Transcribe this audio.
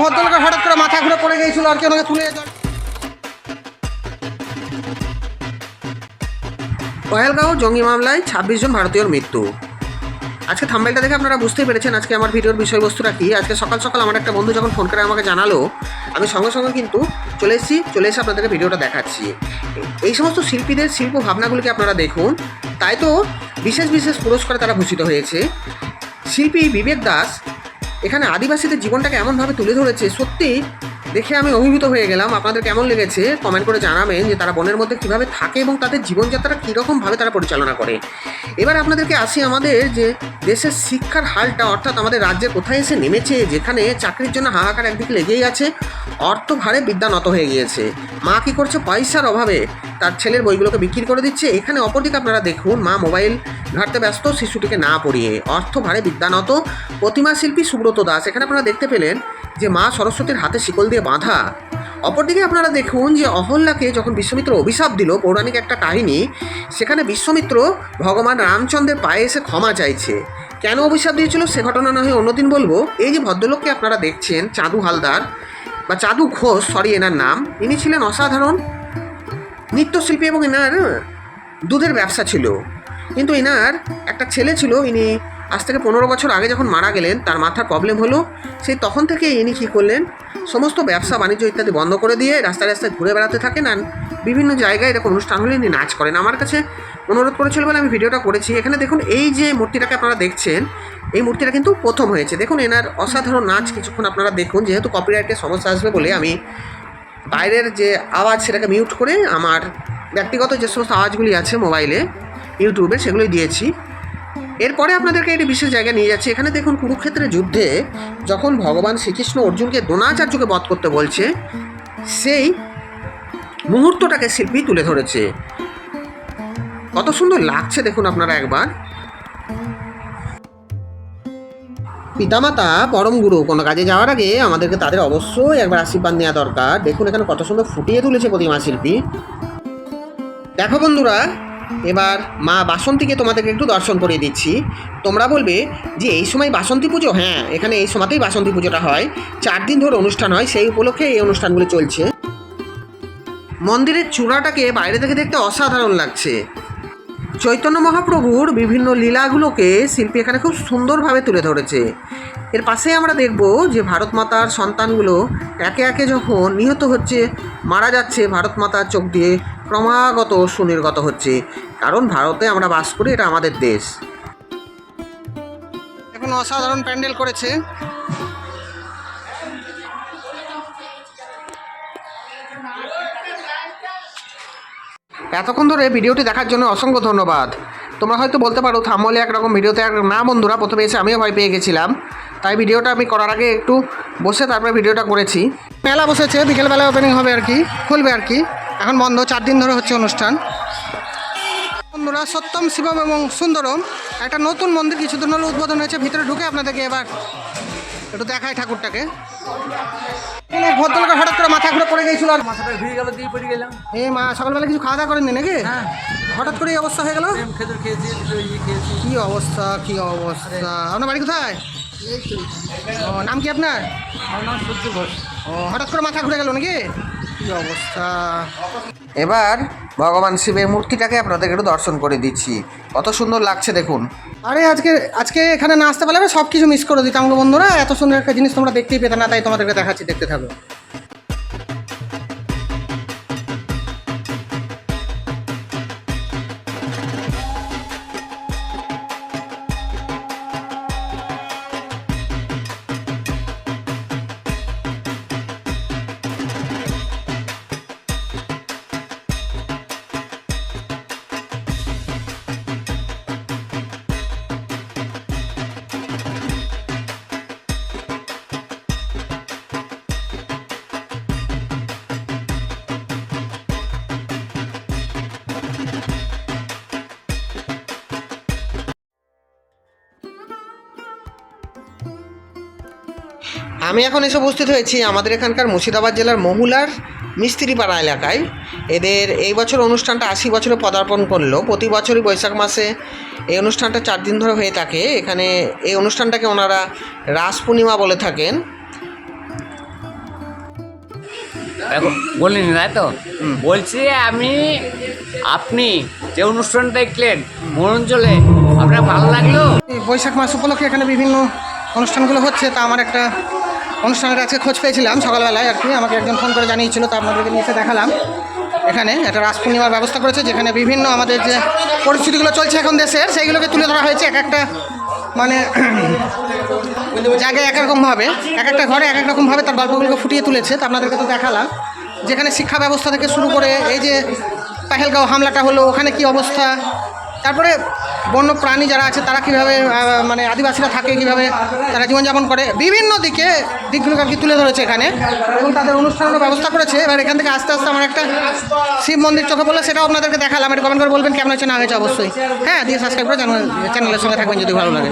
ভদ্রলোকের হঠাৎ করে মাথা ঘুরে পড়ে গিয়েছিল আর কি ওনাকে তুলে পহেলগাঁও জঙ্গি মামলায় ছাব্বিশ জন ভারতীয়র মৃত্যু। আজকে থাম্বাইলটা দেখে আপনারা বুঝতেই পেরেছেন আজকে আমার ভিডিওর বিষয়বস্তুটা কি। আজকে সকাল সকাল আমার একটা বন্ধু যখন ফোন করে আমাকে জানালো, আমি সঙ্গে সঙ্গে কিন্তু চলে এসেছি, চলে এসে আপনাদেরকে ভিডিওটা দেখাচ্ছি। এই সমস্ত শিল্পীদের শিল্প ভাবনাগুলিকে আপনারা দেখুন, তাই তো বিশেষ বিশেষ পুরস্কারে তারা ভূষিত হয়েছে। শিল্পী বিবেক দাস এখানে আদিবাসীদের জীবনটাকে এমনভাবে তুলে ধরেছে, সত্যি দেখে আমি অভিভূত হয়ে গেলাম। আপনাদের কেমন লেগেছে? কমেন্ট করে জানাবেন যে তারা বনের মধ্যে কীভাবে থাকে এবং তাদের জীবনযাত্রা কীরকমভাবে তারা পরিচালনা করে। এবার আপনাদেরকে আসি আমাদের যে দেশের শিক্ষার হালটা, অর্থাৎ আমাদের রাজ্যে কোথায় এসে নেমেছে, যেখানে চাকরির জন্য হাহাকার একদিকে লেগেই আছে। অর্থ ভারে বিদ্যা নত হয়ে গিয়েছে। মা কী করছে? পয়সার অভাবে। তার ছেলের বইগুলোকে বিক্রি করে দিচ্ছে। এখানে অপরদিকে আপনারা দেখুন, মা মোবাইল ঘাটতে ব্যস্ত, শিশুটিকে না পড়িয়ে। অর্থ ভারে বিদ্যানত প্রতিমা শিল্পী সুব্রত দাস। এখানে আপনারা দেখতে পেলেন যে মা সরস্বতীর হাতে শিকল দিয়ে বাঁধা। অপরদিকে আপনারা দেখুন যে অহল্যাকে যখন বিশ্বমিত্র অভিশাপ দিল, পৌরাণিক একটা কাহিনী, সেখানে বিশ্বমিত্র ভগবান রামচন্দ্রের পায়ে এসে ক্ষমা চাইছে। কেন অভিশাপ দিয়েছিল সে ঘটনা না হয় অন্যদিন বলব। এই যে ভদ্রলোককে আপনারা দেখছেন, চাঁদু হালদার বা চাঁদু ঘোষ সরি এনার নাম। ইনি ছিলেন অসাধারণ নৃত্যশিল্পী এবং এনার দুধের ব্যবসা ছিল। কিন্তু এনার একটা ছেলে ছিল, ইনি আজ থেকে পনেরো বছর আগে যখন মারা গেলেন, তার মাথার প্রবলেম হলো। সেই তখন থেকে ইনি কী করলেন, সমস্ত ব্যবসা, বাণিজ্য ইত্যাদি বন্ধ করে দিয়ে রাস্তায় রাস্তায় ঘুরে বেড়াতে থাকেন আর বিভিন্ন জায়গায় এরকম অনুষ্ঠান হলে ইনি নাচ করেন। আমার কাছে অনুরোধ করেছিল বলে আমি ভিডিওটা করেছি। এখানে দেখুন, এই যে মূর্তিটাকে আপনারা দেখছেন এই মূর্তিটা কিন্তু প্রথম হয়েছে। দেখুন, এনার অসাধারণ নাচ কিছুক্ষণ আপনারা দেখুন, যেহেতু কপিরাইটের সমস্যা আসবে বলে আমি বাইরের যে আওয়াজ সেটাকে মিউট করে আমার ব্যক্তিগত যে সমস্ত আওয়াজগুলি আছে মোবাইলে, ইউটিউবে, সেগুলোই দিয়েছি। এরপরে আপনাদেরকে একটি বিশেষ জায়গায় নিয়ে যাচ্ছি। এখানে দেখুন, কুরুক্ষেত্রের যুদ্ধে যখন ভগবান শ্রীকৃষ্ণ অর্জুনকে দ্রোণাচার্যকে বধ করতে বলছে, সেই মুহূর্তটাকে শিল্পী তুলে ধরেছে। কত সুন্দর লাগছে দেখুন আপনারা একবার। পিতামাতা, পরম গুরু, কোনো কাজে যাওয়ার আগে আমাদেরকে তাদের অবশ্যই একবার আশীর্বাদ নেওয়া দরকার। দেখুন এখানে কত সুন্দর ফুটিয়ে তুলেছে প্রতিমা শিল্পী। দেখো বন্ধুরা, এবার মা বাসন্তীকে তোমাদেরকে একটু দর্শন করিয়ে দিচ্ছি। তোমরা বলবে যে এই সময় বাসন্তী পুজো? হ্যাঁ এখানে এই সময়তেই বাসন্তী পুজোটা হয়। চার দিন ধরে অনুষ্ঠান হয়, সেই উপলক্ষে এই অনুষ্ঠানগুলি চলছে। মন্দিরের চূড়াটাকে বাইরে থেকে দেখতে অসাধারণ লাগছে। চৈতন্য মহাপ্রভুর বিভিন্ন লীলাগুলোকে শিল্পী এখানে খুব সুন্দরভাবে তুলে ধরেছে। এর পাশে আমরা দেখব যে ভারত মাতার সন্তানগুলো একে একে যখন নিহত হচ্ছে, মারা যাচ্ছে, ভারত মাতার চোখ দিয়ে ক্রমাগত সুনির্গত হচ্ছে। কারণ ভারতে আমরা বাস করি, এটা আমাদের দেশ। এখন অসাধারণ প্যান্ডেল করেছে। এতক্ষণ ধরে ভিডিওটি দেখার জন্য অসংখ্য ধন্যবাদ। তোমরা হয়তো বলতে পারো, থামলে একরকম ভিডিওতে এক না বন্ধুরা, প্রথমে এসে আমিও ভয় পেয়ে গেছিলাম। তাই ভিডিওটা আমি করার আগে একটু বসে তারপরে ভিডিওটা করেছি। মেলা বসেছে, বিকেলবেলা ওপেনিং হবে আর কি, খুলবে আর কি। এখন বন্ধ, চার দিন ধরে হচ্ছে অনুষ্ঠান। বন্ধুরা, সত্যম শিবম এবং সুন্দরম, একটা নতুন মন্দির, কিছুদিন হলো উদ্বোধন হয়েছে, ভিতরে ঢুকে আপনাদেরকে এবার একটু দেখায় ঠাকুরটাকে। ভদ্রলোকের পড়ে গিয়েছিল আর মাথাটা ঘুরে গেল দিয়ে পড়ে গেলাম। এ মা সকালবেলা কিছু খাওয়া দাওয়া করেননি নাকি? হ্যাঁ। হঠাৎ করে এই অবস্থা হয়ে গেল? খেজুর খেয়েছি খেয়েছি। কি অবস্থা কি অবস্থা? আপনার বাড়ি কোথায়? ও নাম কি আপনার? নাম সূর্য ঘোষ। ও হঠাৎ করে মাথা ঘুরে গেল নাকি? কি অবস্থা? এবার ভগবান শিবের মূর্তিটাকে আপনাদের একটু দর্শন করে দিচ্ছি। কত সুন্দর লাগছে দেখুন। আরে আজকে আজকে এখানে না আসতে পারলে সব কিছু মিস করে দিতাম বন্ধুরা। এত সুন্দর একটা জিনিস তোমরা দেখতেই পেতে না তাই তোমাদেরকে দেখাচ্ছি দেখতে থাকো। আমি এখন এসে উপস্থিত হয়েছি আমাদের এখানকার মুর্শিদাবাদ জেলার মহুলার মিস্ত্রিপাড়া এলাকায়। এদের এই বছর অনুষ্ঠানটা আশি বছরে পদার্পণ করল। প্রতি বছরই বৈশাখ মাসে এই অনুষ্ঠানটা চার দিন ধরে হয়ে থাকে। এখানে এই অনুষ্ঠানটাকে ওনারা রাস পূর্ণিমা বলে থাকেন। এখন বলিনি তাই তো? বলছি আমি আপনি যে অনুষ্ঠান দেখলেন মনোরঞ্জনে আপনার ভালো লাগল? এই বৈশাখ মাস উপলক্ষে এখানে বিভিন্ন অনুষ্ঠানগুলো হচ্ছে। তা আমার একটা অনুষ্ঠানের আজকে খোঁজ পেয়েছিলাম সকালবেলায় আর কি। আমাকে একজন ফোন করে জানিয়েছিল, তা আপনাদেরকে নিয়ে এসে দেখালাম। এখানে একটা রাস পূর্ণিমার ব্যবস্থা করেছে, যেখানে বিভিন্ন আমাদের যে পরিস্থিতিগুলো চলছে এখন দেশের, সেইগুলোকে তুলে ধরা হয়েছে এক একটা মানে জায়গায় এক রকমভাবে এক একটা ঘরে এক এক রকমভাবে তার গল্পগুলোকে ফুটিয়ে তুলেছে, তা আপনাদেরকে তো দেখালাম। যেখানে শিক্ষা ব্যবস্থা থেকে শুরু করে এই যে পাহেলগাঁও হামলাটা হলো, ওখানে কি অবস্থা? তারপরে বন্য প্রাণী যারা আছে, তারা কীভাবে মানে আদিবাসীরা থাকে, কীভাবে তারা জীবনযাপন করে, বিভিন্ন দিকে দিকগুলোকে আর কি তুলে ধরেছে এখানে এবং তাদের অনুষ্ঠানেরও ব্যবস্থা করেছে। এবার এখান থেকে আস্তে আস্তে আমার একটা শিব মন্দির চোখে বলে সেটাও আপনাদেরকে দেখালাম। এটা কমেন্ট করে বলবেন কেমন হচ্ছে না হয়েছে অবশ্যই। হ্যাঁ দিয়ে সাবস্ক্রাইব করে চ্যানেলের সঙ্গে থাকবেন যদি ভালো লাগে।